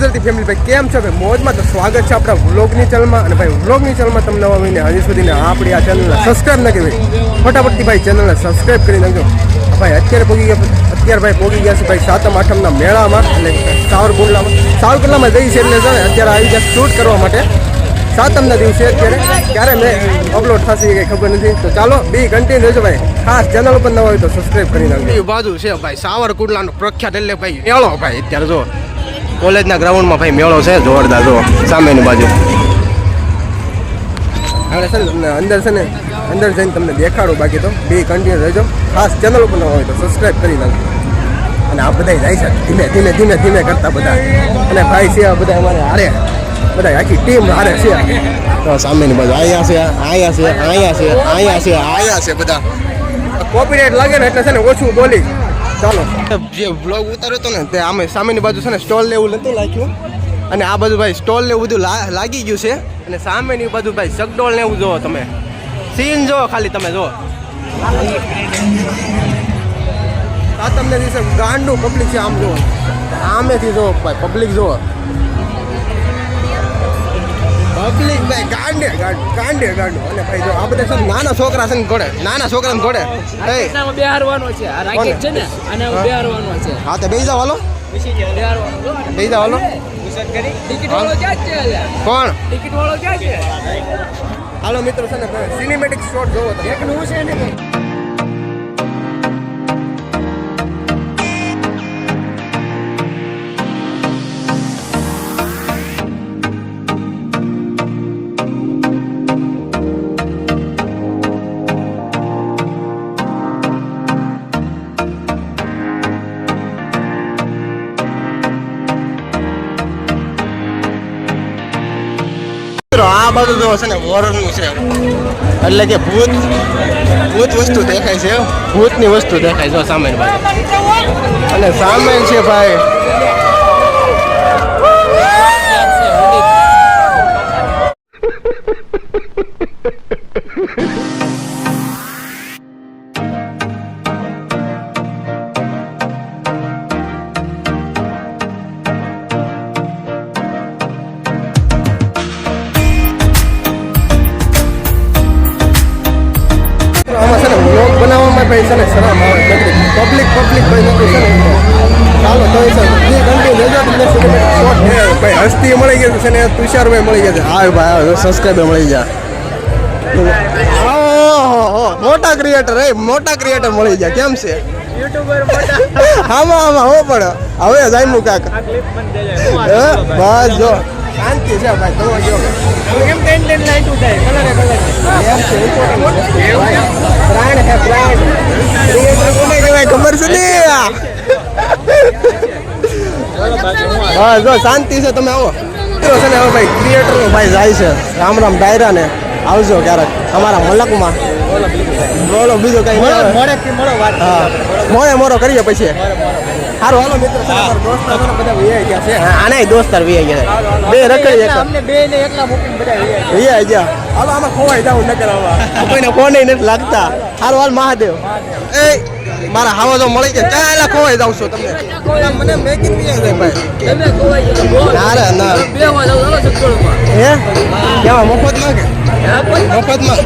Gujarati family ભાઈ, કેમ છો ભાઈ? મોજમાં તો સ્વાગત છે આપણા વ્લોગની ચેનલમાં અને ભાઈ, વ્લોગની ચેનલમાં તમને મહિને હજી સુધીને આપણી આ ચેનલને સબસ્ક્રાઈબ ન કરી. ફટાફટથી ભાઈ ચેનલને સબસ્ક્રાઈબ કરી નાખજો. ભાઈ, અત્યારે પોગી ગયા અત્યારે ભાઈ પોગી ગયા છે ભાઈ સાતમ, આઠમના મેળામાં. એટલે સાવરકુંડલામાં. સાવરકુંડલામાં જઈ છે એટલે અત્યારે આવી ગયા શૂટ કરવા માટે. સાતમના દિવસે અત્યારે. ક્યારે મેં અપલોડ થશે એ કંઈ ખબર નથી. તો ચાલો, બી કન્ટિન્યુ રહેજો ભાઈ. ખાસ ચેનલ ઉપર નવા હોય તો સબસ્ક્રાઈબ કરી નાખજો. બાજુ છે ભાઈ, સાવરકુંડલાનો પ્રખ્યાત એટલે ભાઈ મેળો ભાઈ, અત્યારે જો. કોલેજના ગ્રાઉન્ડમાં ભાઈ મેળો છે, જોરદાર જો સામેની બાજુ. હવે ને, તમને અંદર છે ને, અંદર જઈને તમને દેખાડું બાકી તો. બે કન્ટિન્યુ રહેજો. ખાસ ચેનલ ઉપર ન હોય તો સબસ્ક્રાઈબ કરી નાખજો. અને આ બધા જાય છે. ધીમે ધીમે ધીમે ધીમે કરતા બધા. અને ભાઈ છે બધા અમારે હારે. બધા આખી ટીમ હારે છે. તો સામેની બાજુ અહીંયા છે અહીંયા છે અહીંયા છે અહીંયા છે અહીંયા છે બધા. કોપીરાઇટ લાગે ને એટલે છે ને ઓછું બોલી. ચાલો. જે બ્લોગ ઉતાર્યો હતો ને તે આમે સામેની બાજુ છે ને સ્ટોલ લેવું નહોતું લાગ્યું અને આ બધું ભાઈ સ્ટોલ એવું બધું લાગી ગયું છે. અને સામેની બાજુ ભાઈ સગડોળ ને એવું જોવો તમે. સીન જોવો ખાલી તમે જોવો આ તમને દિવસે ગાંડું પબ્લિક છે, આમ જોવો આમેથી જુઓ ભાઈ પબ્લિક જુઓ. પબ્લિક ભાઈ ગાંડે ગાંડ- ગાંડે અને ભાઈ જો આ બધા છે નાના છોકરા છે ને ઘોડે નાના છોકરાને ઘોડે. એ. આમાં બેહારવાનો છે. આ રાકેટ છે ને અને. બેહારવાનો છે. હા તો બેસી વાલો હાલો. બેહારવાનો જો. હાલો. ટિકિટ વાળો ક્યાં છે કોણ? ટિકિટ વાળો ક્યાં છે? હાલો મિત્રો છે ને સિનેમેટિક શોટ જોવો તમે. એકનું છે ને? બધું છે ને વોરનું છે. એટલે કે ભૂત ભૂત વસ્તુ દેખાય છે ભૂતની વસ્તુ દેખાય છે સામે અને સામે છે ભાઈ. ભાઈ છે ને શરમ આવે પબ્લિક પબ્લિક ભાઈ નથી છે ને ચાલો તો એ છે. ભાઈ હસ્તી મળી ગઈ છે ને તુષારભાઈ મળી ગયા છે. હા ભાઈ હા સબસ્ક્રાઈબર મળી ગયા. મોટા ક્રિએટર એ મોટા ક્રિએટર મળી ગયા. કેમ છે? યુટ્યુબર મોટા. આમાં આમાં હો પણ. હવે જાયમું કાક. આ ક્લિપ પણ દે બસ જો. શાંતિ છે ભાઈ તમે જો કેમ ટેન ટેન લાઈટ ઉઠાય કલરે કલર એમ છે important પ્રાણ હે પ્રાણ. ક્રિએટર કોને કહેવાય ખબર છે ને? હા જો શાંતિ છે તમે આવો. મિત્રો છે ને હવે ભાઈ ક્રિએટર ભાઈ જાય છે. રામ રામ ડાયરા ને આવજો ક્યારેક અમારા મલકમાં. બોલો બીજો કઈ વાત હા મોડે મોડો કરીએ પછી. સારું હાલો મિત્રો ને દોસ્તાર બધા વિયાઈ ગયા છે. હા દોસ્તાર વિયાઈ ગયા બે રખડી એક અમને બે ને એકલા મૂકીને બધા રહ્યા ગયા. હાલો આમાં ખોવાઈ જાવ ન કરાવવા કોઈને કોને નથી લાગતા. હારું હાલ મહાદેવ. એ મારા હાવા તો મળી ગયા ત્યાં એલા ખોવાઈ જાવ છો તમને. મને મેકિંગ વિયાઈ જાય ભાઈ. તમે ખોવાઈ ના ના બે. હે કેવા મફતમાં કે હા, પણ મફતમાં.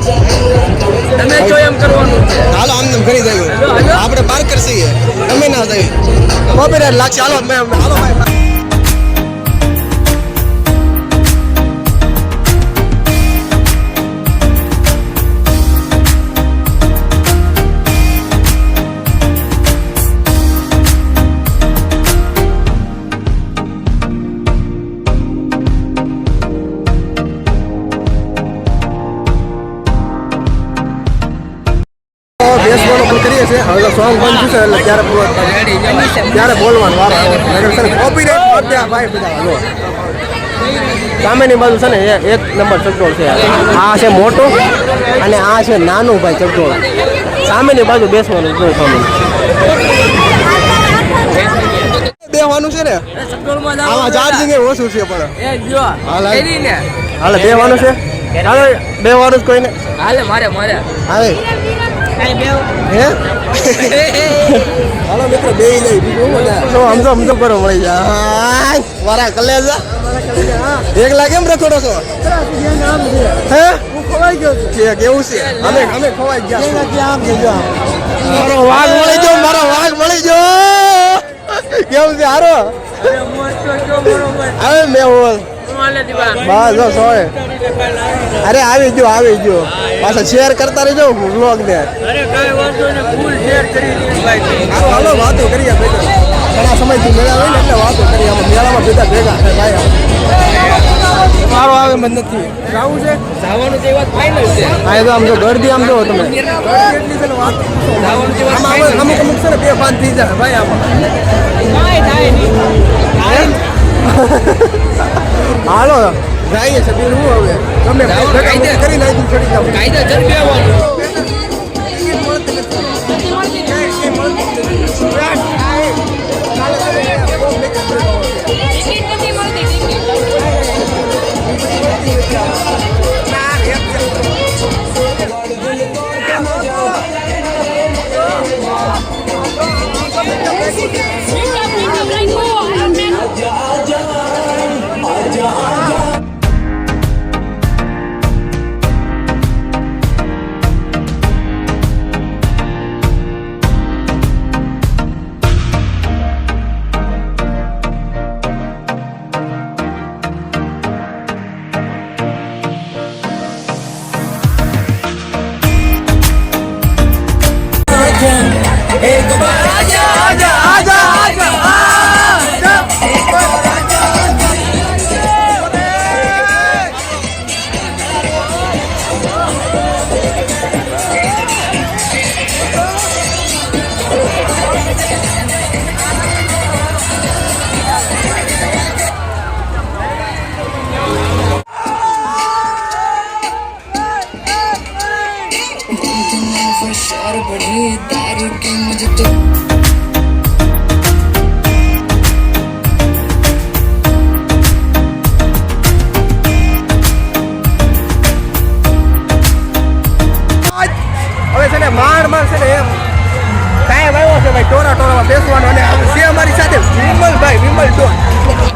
તમે જો એમ કરવાનું હાલો આમ કરી દઈએ. આપણે પાર કરશીએ તમે ના દઈએ કોપીરાઇટ લાગશે. હાલો મેં હાલો ભાઈ. હવે સોંગ બંધ થશે એટલે ત્યારે પૂરો ત્યારે બોલવાનું વારો આવે. છે ને કોપીરાઇટ ત્યાં ભાઈ બધા લો સામેની બાજુ છે ને એ એક નંબર ચકડોળ છે આ છે મોટું અને આ છે નાનું ભાઈ ચકડોળ. સામેની બાજુ બેસવાનું જો સામે બેવાનું છે ને? આમાં ચાર્જિંગ એ ઓછું છે પણ. એ જો હાલ. હાલે બેવાનું છે? હાલે બેહવાનું જ કોઈને. હાલે મારે મારે. હાલે. કાંઈ બેવ હે હાલો મિત્રો બે લઈ સમજો સમજો કરો મળી જાય મારા કલેજા એક લાગે એમ થોડો છો હે હું ગયો છું કેવું છે અમે અમે ખવાઈ ગયા આમ કેજો મારો વાઘ મળી ગયો મારો વાઘ મળી ગયો કેવું છે હારો આવે મેં બોલ બસ જો સોય અરે આવી ગયો આવી ગયો. પાછા શેર કરતા રહેજો વ્લોગ ને. હાલો હાલો વાતો કરીએ ભેગા ઘણા સમયથી મેળા હોય ને એટલે વાતો કરીએ અમે મેળામાં બધા ભેગા થાય ભાઈ મારો આવે મત નથી. જવું છે? જવાનું તે વાત ફાઇનલ છે. તો આમ જો ગરદી આમ જો તમે. ને અમુક અમુક છે ને બે પાંચ થઈ જાય ભાઈ આમાં. કાંઈ થાય નહીં. હાલો જાય છે બીજું હું હવે તમે કાયદા. કરી નાખી છોડી કાયદા કાયદેસર બેવાનું बड़ी दारू की मुझे तो હવે છે ને માંડ માંડ છે ને એમ ટાઈમ આવ્યો છે ભાઈ ટોરા ટોરામાં બેસવાનો અને હવે છે અમારી સાથે વિમલભાઈ વિમલ ડોન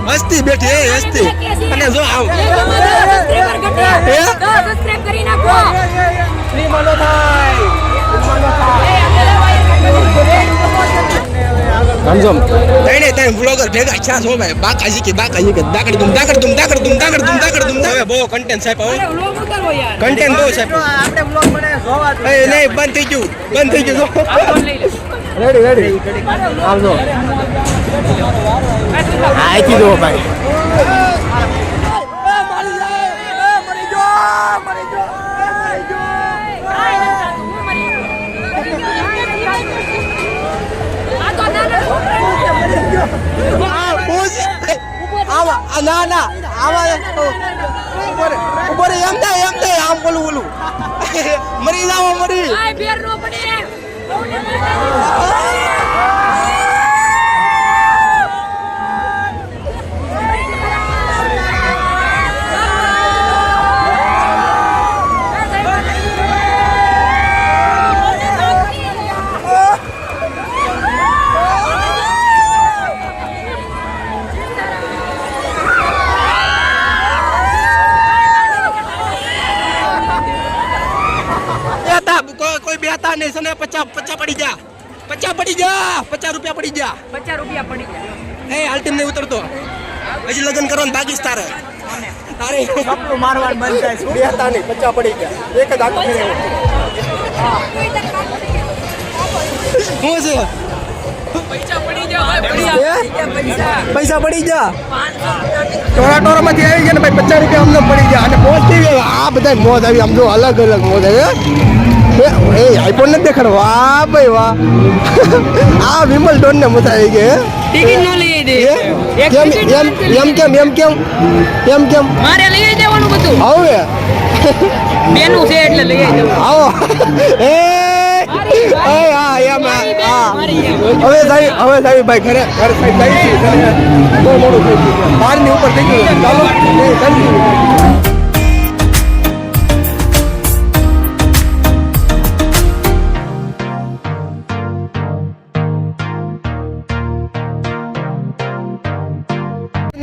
હસ્તી બેઠી એ હસ્તી અને જો આમ સબસ્ક્રાઇબર ઘટ્યા હે? તો સબસ્ક્રાઇબ કરી નાખો સમજો. તઈને તઈને બ્લોગર ભેગા છા છો ભાઈ. બાકાજી કે બાકાજી કે દાકડ દુમ દાકડ દુમ દાકડ દુમ દાકડ દુમ દાકડ દુમ હવે બહુ કન્ટેન્ટ સાહેબ હવે કન્ટેન્ટ બહુ સાહેબ. આપણે બ્લોગ બને જોવા એ નહીં બંધ થઈ ગયું. બંધ થઈ ગયું. આ ફોન રેડી રેડી આવજો. આઈથી જો ભાઈ. ના ના આવા ઉપર ઉપર એમ થાય એમ થાય આમ બોલું બોલું. મરી જાવ મરી. બેર નો પડે બેતા કોઈ કોઈ બેતા નહીં પચાસ પચા પચા પડી જા. પચાસ પડી જા પચાસ રૂપિયા પડી જા. પચાસ રૂપિયા પડી જા. એ હાલતીમ નહીં ઉતરતો. હજી લગ્ન કરવાનું બાકી છે તારે. તારે. કપડું મારવા બંધ થાય છે. બેતા નહીં પચાસ પડી ગયા. એક જ આટો ફેરે શું છે? પૈસા પડી પડી જા. ટોરા ટોરા માંથી આવી ગયા ને ભાઈ પચાસ રૂપિયા અમને પડી ગયા. અને મોજ થઈ આ બધા મોજ આવી આમ જો અલગ અલગ મોજ આવી એ આઈફોન નથી દેખાડો. વાહ ભાઈ વાહ. આ વિમલ ડોન ને મજા આવી ગઈ ટિકિટ ન લઈ દે. એમ એમ કેમ એમ કેમ એમ કેમ? મારે લઈ જવાનું બધું. હવે? બેનું છે એટલે લઈ દેવું આવો. એ હા એમ હા. હા. હવે સાહેબ હવે સાહેબ ભાઈ ઘરે ઘરે સાહેબ જાય છે બહુ મોડું થઈ ગયું. બહારની ઉપર થઈ ગયું. ચાલો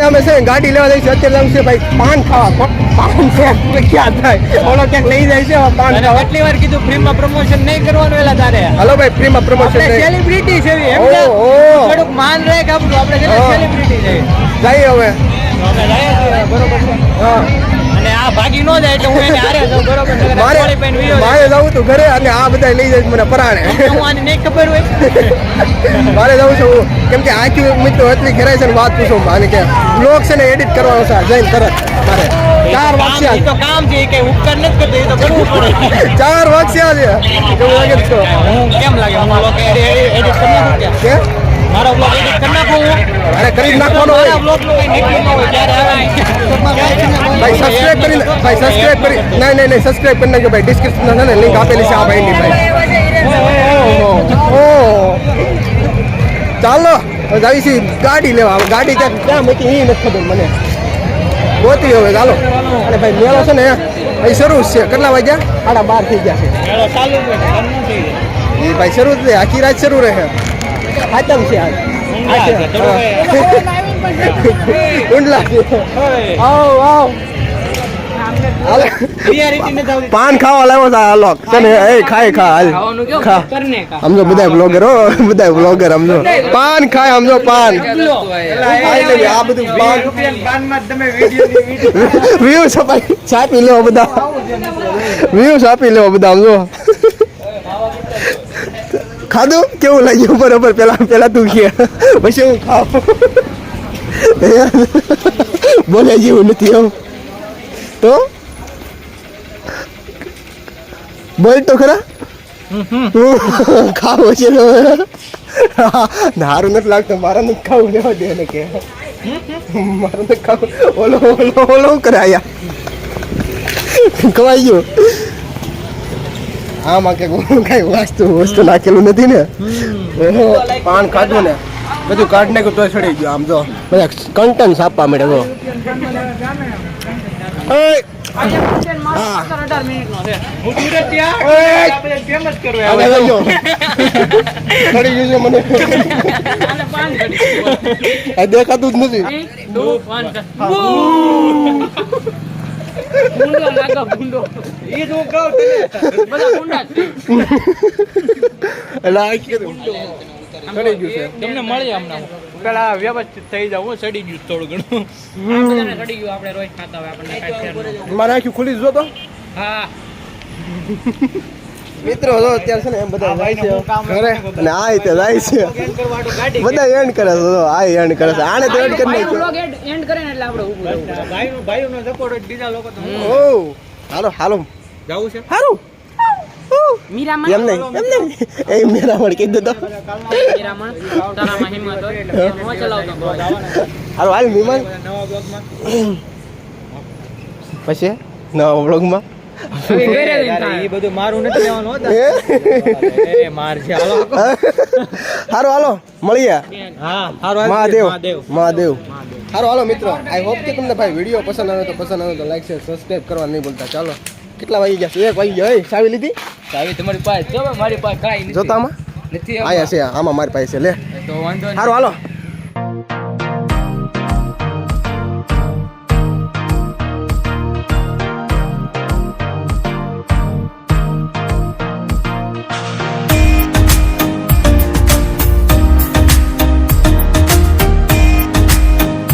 અમે છે ગાડી લેવા જઈશું અત્યારે છે ભાઈ પાન ખાવા. પાન છે. ક્યાં થાય. ઓલો ક્યાંક લઈ જાય છે પાન ખાવા. એટલી વાર કીધું ફ્રીમાં પ્રમોશન નહીં કરવાનું એલા તારે. હલો ભાઈ ફ્રીમાં પ્રમોશન આપણે સેલિબ્રિટી છે એમ કે થોડુંક માન રાખ આપણું. આપણે સેલિબ્રિટી છે. જઈએ હવે બરોબર છે. હા. અને આ ભાગી ન જાય એટલે હું એને હારે જાઉં. બરોબર? મારે મારે જવું તું ઘરે અને આ બધા લઈ જાય મને પરાણે. હું આને નહીં ખબર હોય. મારે જવું છું કેમ કે આખી મિત્રો એટલી ઘરે છે ને વાત પૂછો અને કે બ્લોગ છે ને એડિટ કરવાનો છે જઈને તરત. મારે. ચાર વાગ્યા તો કામ છે કે ઉપકાર નથી કરતો એ તો કરવું પડે. ચાર વાગ્યા છે કેવું લાગે છે? હું કેમ લાગે? હું એડિટ કરી નાખું કે? મારો બ્લોગ એડિટ કરી નાખો હું. અરે કરી નાખવાનો હોય. મારા બ્લોગનું કઈ નીકળ્યું ન હોય ત્યારે આવે ભાઈ સબસ્ક્રાઇબ કરી ભાઈ સબસ્ક્રાઇબ કરી. નહીં નહીં નહીં સબસ્ક્રાઇબ કરી નાખજો ભાઈ. ડિસ્ક્રિપ્શનમાં છે ને લિંક આપેલી છે આ ભાઈની ભાઈ. ઓહો. ચાલો જાવી ગાડી લેવા. ગાડી ક્યાં ક્યાં મૂકી એ નથી ખબર મને. ગોતી હવે ચાલો. અને ભાઈ મેળો છે ને ભાઈ શરૂ છે. કેટલા વાગ્યા? સાડા બાર થઈ ગયા છે. મેળો ચાલુ. એ ભાઈ શરૂ જ આખી રાત શરૂ રહે. આતમ છે આજ. ઊંડલા આવ આવ. પાન ખાવા લાવો આ લોક. તને એ ખાય ખા. હાલ ખા. સમજો બધા બ્લોગર હો બધા બ્લોગર સમજો પાન ખાય સમજો પાન. આ બધું પાન. રૂપિયાના પાનમાં જ તમે વ્યૂ છાપી લેવો બધા. વ્યૂ છાપી લેવો બધા સમજો ખાધું? કેવું લાગ્યું? બરોબર પેલા પેલા તું કે. પછી હું ખાવ બોલે જેવું નથી આવું તો? બોલ તો ખરા. ખાવો છે નારું નથી લાગતું મારા નથી ખાવું લેવા દે ને કે. મારે નથી ખાવું. ઓલો ઓલો ઓલો કરે આયા ખવાઈ ગયું. આમાં કે કઈ વસ્તુ વસ્તુ નાખેલું નથી ને. ઓહો. પાન ખાધું ને. બધું કાઢ નાખ્યું તો સડી ગયું આમ જો. બધા કંટન આપવા મળે નો આ દેખાતું જ નથી. તું ગુંડો લાગે ગુંડો ઈ જ હું કહું તને. બધા ગુંડા એટલે આ કીધું સડી ગયું છે. તમને મળીએ હમણાં. પેલા વ્યવસ્થિત થઈ જાવ હું સડી ગયું થોડું ઘણું. આ બધાને સડી ગયું આપણે રોજ ખાતા હોય આપણને કાંઈ ફેર ન. હોય. મારે આખી ખુલી જ જો તો હા. મિત્રો જો અત્યારે છે ને એમ બધા જાય છે. ઘરે. અને આ રીતે જાય છે. બધા એન્ડ કરે છે જો આ એન્ડ કરે છે. આને તો એન્ડ કરી નાખ્યો. end કરે ને એટલે આપણે ઊભું. ભાઈનું ભાઈનો સપોર્ટ બીજા લોકો તો ઓ હાલો હાલો. જાવું છે? હારું. મીરામાં એમ નહીં એમ નહીં. એ મેરા કીધું તો. મીરામણ તારામાં હિંમત હોય એમ ચલાવતો હાલો હાલ બ્લોગમાં પછી? નવા વ્લોગમાં હારો હાલો. મળીએ. મહાદેવ. મહાદેવ. મહાદેવ. હારો હાલો મિત્રો. આઈ હોપ કે તમને ભાઈ વીડિયો પસંદ આવે તો પસંદ આવે તો લાઈક શેર સબસ્ક્રાઇબ કરવા નહીં ભૂલતા. ચાલો. કેટલા વાગી ગયા એક વાગી ગયો. એ ચાવી લીધી? ચાવી તમારી પાસે મારી પાસે કાંઈ નથી. જોતા આયા છે આમાં મારી પાસે લે. તો વાંધો નહીં. હારો હાલો.